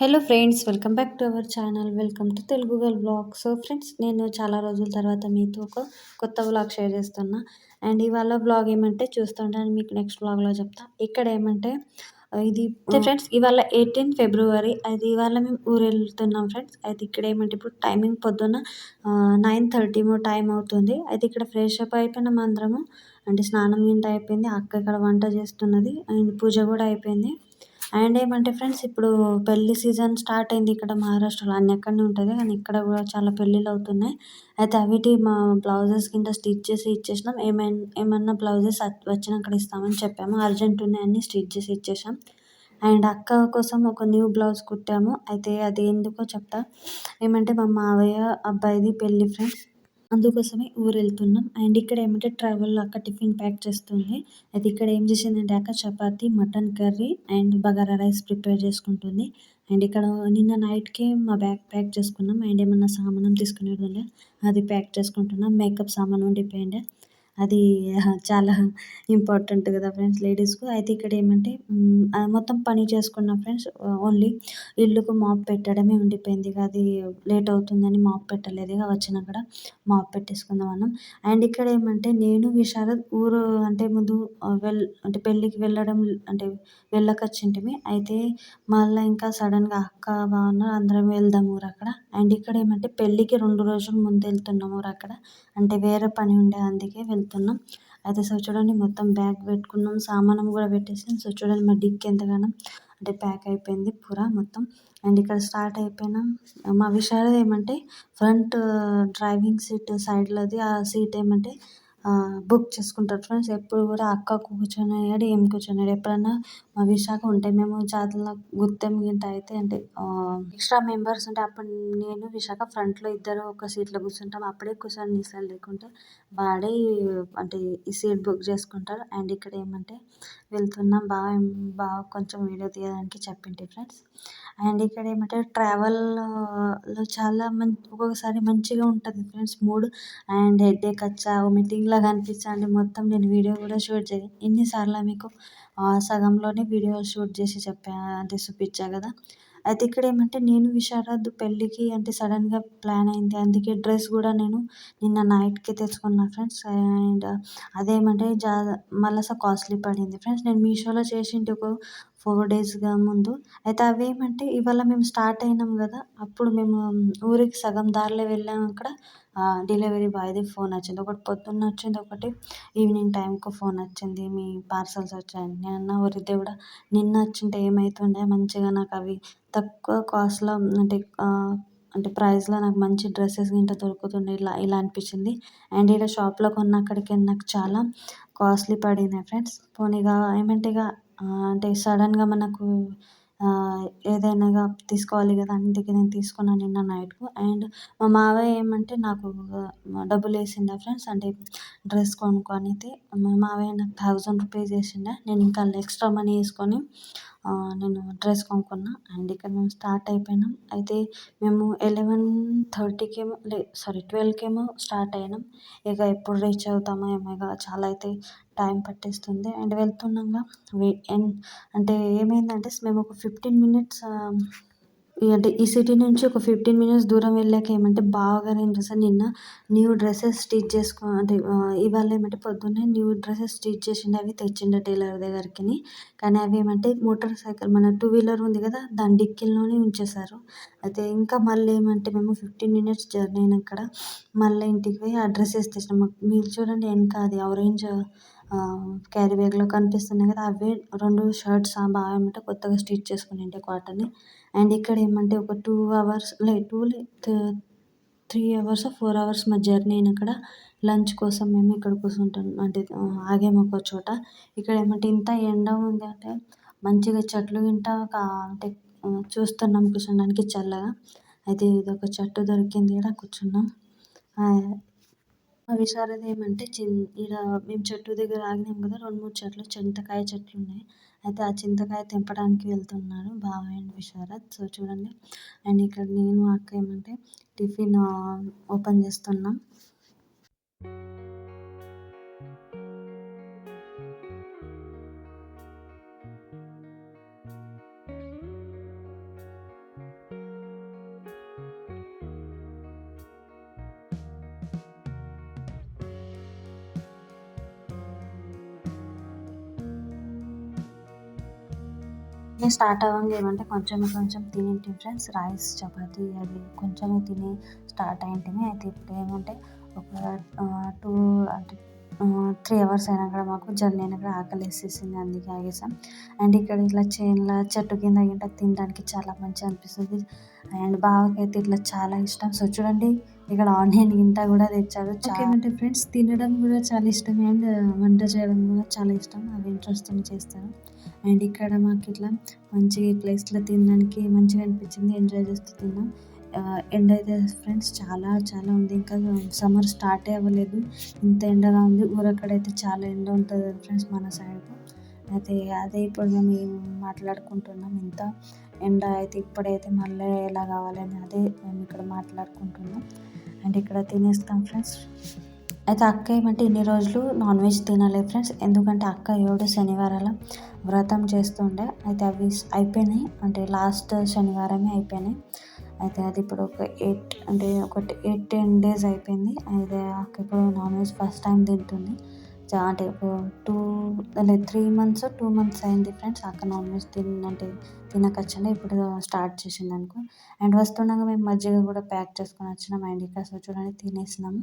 Hello friends welcome back to our channel welcome to Telugu gal blog so friends నేను చాలా రోజుల తర్వాత మీతో ఒక కొత్త బ్లాగ్ షేర్ చేస్తున్నా. అండ్ ఇవాళ బ్లాగ్ ఏమంటే చూస్తుంటాను మీకు నెక్స్ట్ బ్లాగ్లో చెప్తా. ఇక్కడ ఏమంటే ఇది ఫ్రెండ్స్ ఇవాళ ఎయిటీన్ ఫిబ్రవరి అది ఇవాళ మేము ఊరు వెళ్తున్నాం ఫ్రెండ్స్ అయితే ఇక్కడ ఏమంటే ఇప్పుడు టైమింగ్ పొద్దున్న నైన్ థర్టీ టైం అవుతుంది. అయితే ఇక్కడ ఫ్రెష్ అప్ అయిపోయినాం అందరము అంటే స్నానం గింట అయిపోయింది. అక్క ఇక్కడ వంట చేస్తున్నది. అండ్ పూజ కూడా అయిపోయింది. అండ్ ఏమంటే ఫ్రెండ్స్ ఇప్పుడు పెళ్ళి సీజన్ స్టార్ట్ అయింది ఇక్కడ మహారాష్ట్రలో. అన్ని ఎక్కడనే ఉంటుంది కానీ ఇక్కడ కూడా చాలా పెళ్ళిళ్ళు అవుతున్నాయి. అయితే అవిటి మా బ్లౌజెస్ కింద స్టిచ్ చేసి ఇచ్చేసినాం. ఏమైనా ఏమన్నా బ్లౌజెస్ వచ్చినాక ఇస్తామని చెప్పాము. అర్జెంట్ ఉన్నాయని స్టిచ్ చేసి ఇచ్చేసాం. అండ్ అక్క కోసం ఒక న్యూ బ్లౌజ్ కుట్టాము. అయితే అది ఎందుకో చెప్తా. ఏమంటే మా మావయ్య అబ్బాయిది పెళ్ళి ఫ్రెండ్స్. అందుకోసమే ఊరు వెళ్తున్నాం అండ్ ఇక్కడ ఏమంటే ట్రావెల్లో అక్క టిఫిన్ ప్యాక్ చేస్తుంది. అయితే ఇక్కడ ఏం చేసిందంటే అక్క chapati mutton curry and bagara rice prepare చేసుకుంటుంది. అండ్ ఇక్కడ నిన్న నైట్కే మా బ్యాగ్ ప్యాక్ చేసుకున్నాం. అండ్ ఏమన్నా సామానం తీసుకునేది ఉండే అది ప్యాక్ చేసుకుంటున్నాం. మేకప్ సామాన్ ఉండిపోయిండే అది చాలా ఇంపార్టెంట్ కదా ఫ్రెండ్స్ లేడీస్కు అయితే ఇక్కడ ఏమంటే మొత్తం పని చేసుకున్న ఫ్రెండ్స్ ఓన్లీ ఇల్లుకు మాప్ పెట్టడమే ఉండిపోయింది. ఇక అది లేట్ అవుతుందని మాప్ పెట్టలేదు. ఇక వచ్చినాక మాప్ పెట్టేసుకుందాం అన్నాం. అండ్ ఇక్కడ ఏమంటే నేను విశారద్ ఊరు అంటే ముందు వెల్ అంటే పెళ్ళికి వెళ్ళడం అంటే వెళ్ళకొచ్చింటిమి. అయితే మళ్ళీ ఇంకా సడన్గా అక్క బాగున్న అందరం వెళ్దాం ఊరు అక్కడ. అండ్ ఇక్కడ ఏమంటే పెళ్ళికి రెండు రోజుల ముందు వెళ్తున్నాం ఊరు అక్కడ. అంటే వేరే పని ఉండే అందుకే వెళ్తున్నాం. అయితే సో చూడండి మొత్తం బ్యాగ్ పెట్టుకున్నాం. సామానం కూడా పెట్టేసాం. సో చూడండి మా డిక్కి ఎంతగానో అంటే ప్యాక్ అయిపోయింది పూరా మొత్తం. అండ్ ఇక్కడ స్టార్ట్ అయిపోయినాం. మా విషయాలు ఏమంటే ఫ్రంట్ డ్రైవింగ్ సీట్ సైడ్లోది ఆ సీట్ ఏమంటే uh, బుక్ చేసుకుంటారు. ఫ్రెండ్స్ ఎప్పుడు కూడా అక్క కూర్చొని ఏం కూర్చొని ఎప్పుడన్నా మా విశాఖ ఉంటే మేము జాతరలో గుత్తెం గింట అయితే అంటే ఎక్స్ట్రా మెంబర్స్ ఉంటే అప్పుడు నేను విశాఖ ఫ్రంట్లో ఇద్దరు ఒక సీట్లో కూర్చుంటాం. అప్పుడే కూర్చొని ఇస్తారు లేకుంటే వాడే అంటే ఈ సీట్ బుక్ చేసుకుంటారు. అండ్ ఇక్కడ ఏమంటే వెళ్తున్నాం బాగా బాగా కొంచెం వీడియో తీయడానికి చెప్పింటి ఫ్రెండ్స్. అండ్ ఇక్కడ ఏమంటే ట్రావెల్లో చాలా మంచి ఒక్కొక్కసారి మంచిగా ఉంటుంది ఫ్రెండ్స్ మూడ్. అండ్ హెడేక్ వచ్చా ఓ లాగా అనిపించా అండి మొత్తం నేను వీడియో కూడా షూట్ చేయ ఎన్నిసార్లు మీకు సగంలోనే వీడియో షూట్ చేసి చెప్పా అంటే చూపించా కదా. అయితే ఇక్కడ ఏమంటే నేను విశారద్ పెళ్ళికి అంటే సడన్గా ప్లాన్ అయింది. అందుకే డ్రెస్ కూడా నేను నిన్న నైట్కి తెచ్చుకున్నా ఫ్రెండ్స్. అండ్ అదేమంటే జా మళ్ళీ కాస్ట్లీ పడింది. ఫ్రెండ్స్ నేను మీషోలో చేసింటి ఒక ఫోర్ డేస్గా ముందు. అయితే అవి ఏమంటే ఇవాళ మేము స్టార్ట్ అయినాం కదా అప్పుడు మేము ఊరికి సగం దారిలో వెళ్ళాము అక్కడ. డెలివరీ బాయ్ది ఫోన్ వచ్చింది ఒకటి పొద్దున్న వచ్చింది ఒకటి ఈవినింగ్ టైంకి ఫోన్ వచ్చింది మీ పార్సల్స్ వచ్చాయని. నేను అన్న ఒరి దేవుడా నిన్న వచ్చింటే ఏమవుతుండే మంచిగా నాకు అవి తక్కువ కాస్ట్లో అంటే అంటే ప్రైస్లో నాకు మంచి డ్రెస్సెస్ గింట దొరుకుతుండే ఇలా ఇలా అనిపించింది. అండ్ ఈడ షాప్లో కొన్న అక్కడికి నాకు చాలా కాస్ట్లీ పడింది ఫ్రెండ్స్ పోనీగా ఏమంటే ఇక అంటే సడన్గా మనకు ఏదైనా తీసుకోవాలి కదా అందుకే నేను తీసుకున్నాను నిన్న నైట్కు అండ్ మా మావయ్య ఏమంటే నాకు డబ్బులు వేసిండే ఫ్రెండ్స్? అంటే డ్రెస్ కొనుక్కోనికి మా మావయ్య నాకు థౌజండ్ రూపీస్ వేసిండే. నేను ఇంకా ఎక్స్ట్రా మనీ వేసుకొని నేను డ్రెస్ కొనుక్కున్నా. అండ్ ఇక్కడ మేము స్టార్ట్ అయిపోయినాం. అయితే మేము ఎలెవెన్ థర్టీకి ఏమో లే సారీ ట్వెల్వ్కి ఏమో స్టార్ట్ అయినాం. ఇక ఎప్పుడు రీచ్ అవుతామో ఏమో ఇక చాలా అయితే టైం పట్టేస్తుంది. అండ్ వెళ్తున్నాగా అంటే ఏమైందంటే మేము ఒక ఫిఫ్టీన్ మినిట్స్ అంటే ఈ సిటీ నుంచి ఒక ఫిఫ్టీన్ మినిట్స్ దూరం వెళ్ళాక ఏమంటే బాగా నేను చూసాను నిన్న న్యూ డ్రెస్సెస్ స్టిచ్ చేసుకో అంటే ఇవాళ ఏమంటే పొద్దున్నే న్యూ డ్రెస్సెస్ స్టిచ్ చేసిండే అవి తెచ్చిండే టైలర్ దగ్గరికి. కానీ అవి ఏమంటే మోటార్ సైకిల్ మన టూ వీలర్ ఉంది కదా దాని డిక్కీలోనే ఉంచేసారు అయితే ఇంకా మళ్ళీ ఏమంటే మేము ఫిఫ్టీన్ మినిట్స్ జర్నీ అక్కడ మళ్ళీ ఇంటికి పోయి ఆ డ్రెస్సెస్ తెచ్చినాం. మీరు చూడండి వెనక అది ఆరెంజ్ క్యారీ బ్యాగ్లో కనిపిస్తున్నాయి కదా అవే రెండు షర్ట్స్ బాగా ఏమంటే కొత్తగా స్టిచ్ చేసుకుని ఉండే కాటన్ అండ్ ఇక్కడ ఏమంటే ఒక టూ అవర్స్ లే టూ లే త్రీ అవర్స్ ఫోర్ అవర్స్ మా జర్నీ అయిన అక్కడ లంచ్ కోసం మేము ఇక్కడ కూర్చుంటాం. అంటే ఆగాము ఒక చోట. ఇక్కడ ఏమంటే ఇంత ఎండ ఉంది అంటే మంచిగా చెట్లు గింట అంటే చూస్తున్నాం కూర్చోడానికి చల్లగా. అయితే ఇది ఒక చెట్టు దొరికింది ఈడ కూర్చున్నాం. విషారది ఏమంటే చిన్ ఈడ మేము చెట్టు దగ్గర ఆగినాం కదా రెండు మూడు చెట్లు చింతకాయ చెట్లు ఉన్నాయి. అయితే ఆ చింతకాయ తెంపడానికి వెళ్తున్నారు బావ అండ్ విశారద్. సో చూడండి. అండ్ ఇక్కడ నేను అక్క ఏమంటే టిఫిన్ ఓపెన్ చేస్తున్నాం. నేను స్టార్ట్ అవ్వంగా ఏమంటే కొంచెం కొంచెం తినింటి ఫ్రెండ్స్. రైస్ చపాతి అది కొంచెమే తిని స్టార్ట్ అయింటిమి అయితే ఇప్పుడు ఏమంటే ఒక టూ అంటే త్రీ అవర్స్ అయినా కూడా మాకు జర్నీ అయినా కూడా ఆకలి వేసేసింది అందుకే ఆగేసాం. అండ్ ఇక్కడ ఇట్లా చేనుల చెట్టు కింద గింట తినడానికి చాలా మంచిగా అనిపిస్తుంది. అండ్ బావకైతే ఇట్లా చాలా ఇష్టం. సో చూడండి ఇక్కడ ఆనియన్ గింట కూడా తెచ్చారు. ఏమంటే ఫ్రెండ్స్ తినడం కూడా చాలా ఇష్టం. అండ్ వంట చేయడం కూడా చాలా ఇష్టం. అది ఇంట్రెస్ట్ చేస్తాను అండ్ ఇక్కడ మాకు ఇట్లా మంచి ప్లేస్లో తినడానికి మంచిగా అనిపించింది. ఎంజాయ్ చేస్తూ తిన్నాం. ఎండ అయితే ఫ్రెండ్స్ చాలా చాలా ఉంది. ఇంకా సమ్మర్ స్టార్ట్ అవ్వలేదు. ఇంత ఎండగా ఉంది. ఊరక్కడైతే చాలా ఎండ ఉంటుంది ఫ్రెండ్స్ మన సైడ్ అయితే అదే ఇప్పుడు మేము మాట్లాడుకుంటున్నాం. ఇంత ఎండ అయితే ఇప్పుడైతే మళ్ళీ ఎలా కావాలని అదే మేము ఇక్కడ మాట్లాడుకుంటున్నాం. అండ్ ఇక్కడ తినేస్తాం ఫ్రెండ్స్ అయితే అక్క ఏమంటే ఇన్ని రోజులు నాన్ వెజ్ తినలేదు ఫ్రెండ్స్. ఎందుకంటే అక్క ఏడు శనివారాల వ్రతం చేస్తుండే. అయితే అవి అయిపోయినాయి. అంటే లాస్ట్ శనివారమే అయిపోయినాయి. అయితే అది ఇప్పుడు ఒక ఎయిట్ అంటే ఒకటి ఎయిట్ టెన్ డేస్ అయిపోయింది. అయితే అక్క ఇప్పుడు నాన్ వెజ్ ఫస్ట్ టైం తింటుంది. అంటే టూ అంటే త్రీ మంత్స్ టూ మంత్స్ అయింది ఫ్రెండ్స్ అక్క నాన్ వెజ్ తిన అంటే తినకొచ్చింది. ఇప్పుడు స్టార్ట్ చేసింది అనుకో. అండ్ వస్తుండగా మేము మజ్జిగ కూడా ప్యాక్ చేసుకొని వచ్చినాం. అండ్ ఇక్కడ చూడండి తినేసినాము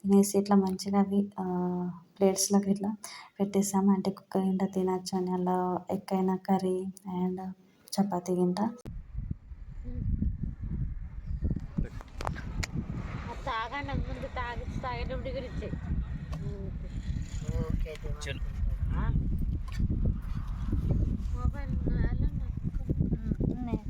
తినేసి ఇట్లా మంచిగా అవి ప్లేట్స్లోకి ఇట్లా పెట్టేసాము. అంటే కుక్క గింట తినచ్చు అని. అలా ఎక్కైనా కర్రీ అండ్ చపాతి గింట తాగండి ముందు తాగి తాగేటప్పుడు గురించి. ఉన్నాయి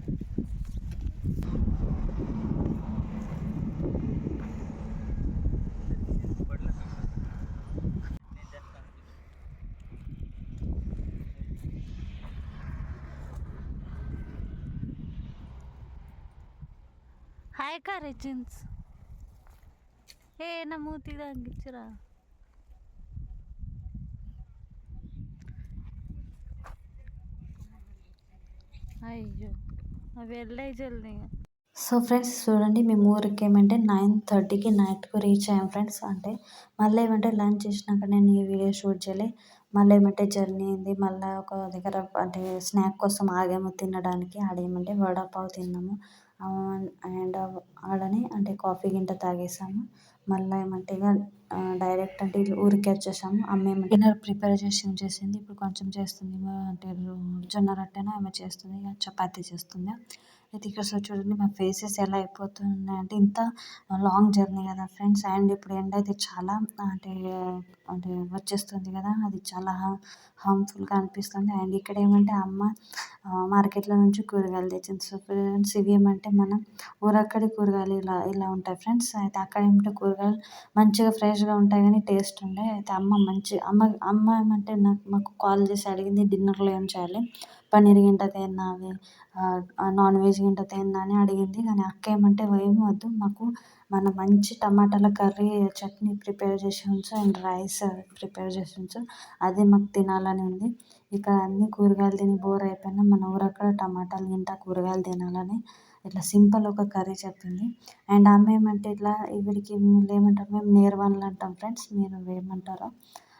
హాయ్ కారే జీన్స్ ఏ నా మూతి తగ్గించురా అయ్యో అవి జల్దీ సో ఫ్రెండ్స్ చూడండి మేము ఊరికి ఏమంటే నైన్ థర్టీకి నైట్కు రీచ్ అయ్యాం ఫ్రెండ్స్. అంటే మళ్ళీ ఏమంటే లంచ్ చేసినాక నేను ఈ వీడియో షూట్ చేయలే. మళ్ళీ ఏమంటే జర్నీ అయింది. మళ్ళీ ఒక దగ్గర అంటే స్నాక్ కోసం ఆగాము తినడానికి. ఆడేమంటే వడాపావ్ తిన్నాము. అండ్ ఆడనే అంటే కాఫీ గింట తాగేసాము. మళ్ళీ ఏమంటే ఇక డైరెక్ట్ అంటే ఊరికే వచ్చేసాము. అమ్మ ఏమో డిన్నర్ ప్రిపేర్ చేసి ఉంచేసింది ఇప్పుడు కొంచెం చేస్తుంది. అంటే జొన్న రొట్టెనో ఏమో చేస్తుంది ఇక చపాతీ చేస్తుంది. అయితే ఇక్కడ సో చూడండి మా ఫేసెస్ ఎలా అయిపోతున్నాయి. అంటే ఇంత లాంగ్ జర్నీ కదా ఫ్రెండ్స్. అండ్ ఇప్పుడు ఎండ అయితే చాలా అంటే అంటే వచ్చేస్తుంది కదా. అది చాలా హార్మ్ఫుల్గా అనిపిస్తుంది. అండ్ ఇక్కడ ఏమంటే అమ్మ మార్కెట్లో నుంచి కూరగాయలు తెచ్చింది. సో ఫ్రెండ్స్ ఇవి ఏమంటే మనం ఊరక్కడి కూరగాయలు ఇలా ఇలా ఉంటాయి ఫ్రెండ్స్. అయితే అక్కడ ఏమంటే కూరగాయలు మంచిగా ఫ్రెష్గా ఉంటాయి కానీ టేస్ట్ ఉండే. అయితే అమ్మ మంచి అమ్మ అమ్మ ఏమంటే నాకు మాకు కాల్ చేసి అడిగింది డిన్నర్లో ఏం చేయాలి? పన్నీర్ గింట తేనా నాన్ వెజ్ గింట తేనా అని అడిగింది. కానీ అక్క ఏమంటే ఏం వద్దు మాకు మన మంచి టమాటాల కర్రీ చట్నీ ప్రిపేర్ చేసి ఉంచు అండ్ రైస్ ప్రిపేర్ చేసి ఉంచు. అది మాకు తినాలని ఉంది. ఇక అన్ని కూరగాయలు తిని బోర్ అయిపోయినా మన ఊరక్కడ టమాటాలు తింటా కూరగాయలు తినాలని ఇట్లా సింపుల్ ఒక కర్రీ చెప్పింది. అండ్ ఆమె ఏమంటే ఇట్లా వీడికి ఏమంటారు మేము నేర్వన్లు అంటాం ఫ్రెండ్స్ మీరు ఏమంటారో?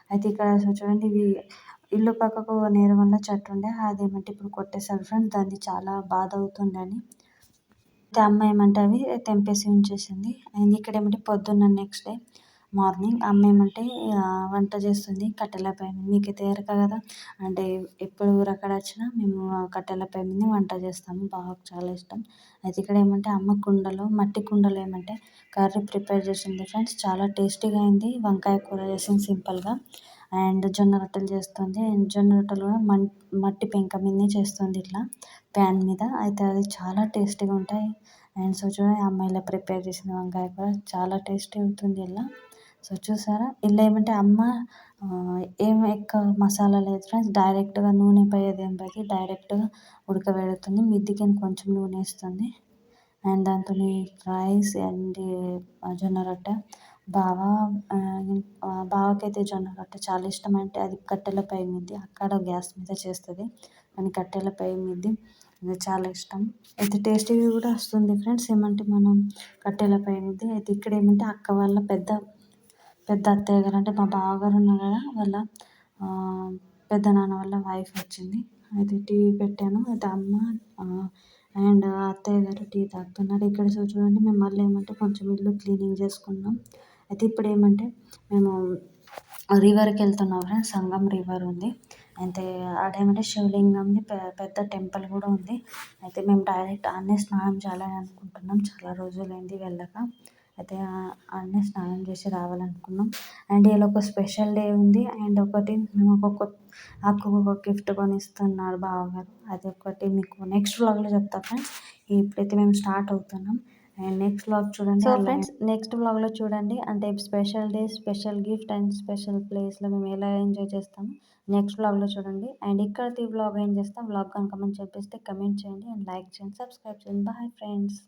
అయితే ఇక్కడ చూడండి ఇవి ఇల్లు పక్కకు నేరవల్ల చెట్టు ఉండే ఏమంటే ఇప్పుడు కొట్టేసారు ఫ్రెండ్స్ దాన్ని చాలా బాధ అవుతుండే అని అయితే అమ్మ ఏమంటే అవి తెంపేసి ఉంచేసింది. అండ్ ఇక్కడ ఏమంటే పొద్దున్న నెక్స్ట్ డే మార్నింగ్ అమ్మ ఏమంటే వంట చేస్తుంది కట్టెల పొయ్యి మీద. ఎరక కదా? అంటే ఎప్పుడు ఊరక్కడ వచ్చినా మేము కట్టెల పొయ్యి మీద వంట చేస్తాము. బాగా చాలా ఇష్టం. అయితే ఇక్కడ ఏమంటే అమ్మ కుండలో మట్టి కుండలో ఏమంటే కర్రీ ప్రిపేర్ చేసింది ఫ్రెండ్స్ చాలా టేస్టీగా అయింది. వంకాయ కూర చేసింది సింపుల్గా అండ్ జొన్న రొట్టెలు చేస్తుంది. అండ్ జొన్న రొట్టెలు కూడా మట్టి పెంక మీదనే చేస్తుంది ఇట్లా ప్యాన్ మీద. అయితే అది చాలా టేస్టీగా ఉంటాయి. అండ్ సో చూడండి అమ్మ ఇలా ప్రిపేర్ చేసిన వంకాయ కూర చాలా టేస్టీ అవుతుంది ఇలా. సో చూసారా? ఇలా ఏమంటే అమ్మ ఏం ఎక్కువ మసాలా లేదు ఫ్రెండ్స్ డైరెక్ట్గా నూనె పోయేది ఏం డైరెక్ట్గా ఉడకబెడుతుంది. మిద్దికి కొంచెం నూనె వేస్తుంది. అండ్ దాంతో రైస్ అండ్ జొన్న రొట్టె. బావ బావకైతే జొన్న రొట్టె చాలా ఇష్టం అంటే అది కట్టెల పొయ్యి మీద అక్కడ గ్యాస్ మీద చేస్తుంది. కానీ కట్టెల పొయ్యి మీద అది చాలా ఇష్టం. అయితే టేస్టీగా కూడా వస్తుంది ఫ్రెండ్స్. ఏమంటే మనం కట్టెల పొయ్యి మీద అయితే ఇక్కడ ఏమంటే అక్క వాళ్ళ పెద్ద పెద్ద అత్తయ్య గారు అంటే మా బావగారు ఉన్నారు కదా వాళ్ళ పెద్ద నాన్న వాళ్ళ వైఫ్ వచ్చింది. అయితే టీవీ పెట్టాను. అయితే అమ్మ అండ్ అత్తయ్య గారు టీ తాగుతున్నారు. ఇక్కడ చూడండి మేము మళ్ళీ ఏమంటే కొంచెం ఇల్లు క్లీనింగ్ చేసుకున్నాం. అయితే ఇప్పుడు ఏమంటే మేము రివర్కి వెళ్తున్నాం ఫ్రెండ్స్. సంగం రివర్ ఉంది. అయితే ఆడేమంటే శివలింగంది పెద్ద టెంపుల్ కూడా ఉంది. అయితే మేము డైరెక్ట్ ఆడనే స్నానం చేయాలని అనుకుంటున్నాం. చాలా రోజులైంది వెళ్ళక. అయితే ఆడనే స్నానం చేసి రావాలనుకున్నాం. అండ్ ఇలా ఒక స్పెషల్ డే ఉంది. అండ్ ఒకటి మేము ఒక అక్కకు ఒక గిఫ్ట్ కొనిస్తున్నారు బావగారు. అది ఒకటి మీకు నెక్స్ట్ వ్లాగ్లో చెప్తా ఫ్రెండ్స్. ఇప్పుడైతే మేము స్టార్ట్ అవుతున్నాం. అండ్ నెక్స్ట్ వ్లాగ్ చూడండి సో ఫ్రెండ్స్ నెక్స్ట్ వ్లాగ్లో చూడండి. అంటే special day special gift and special ప్లేస్లో మేము ఎలా ఎంజాయ్ చేస్తాము. నెక్స్ట్ వ్లాగ్లో చూడండి. అండ్ ఇక్కడ వ్లాగ్ ఏం చేస్తాం? వ్లాగ్ కనుక మంచి చెప్పేస్తే కమెంట్ చేయండి. అండ్ లైక్ చేయండి సబ్స్క్రైబ్ చేయండి. Bye friends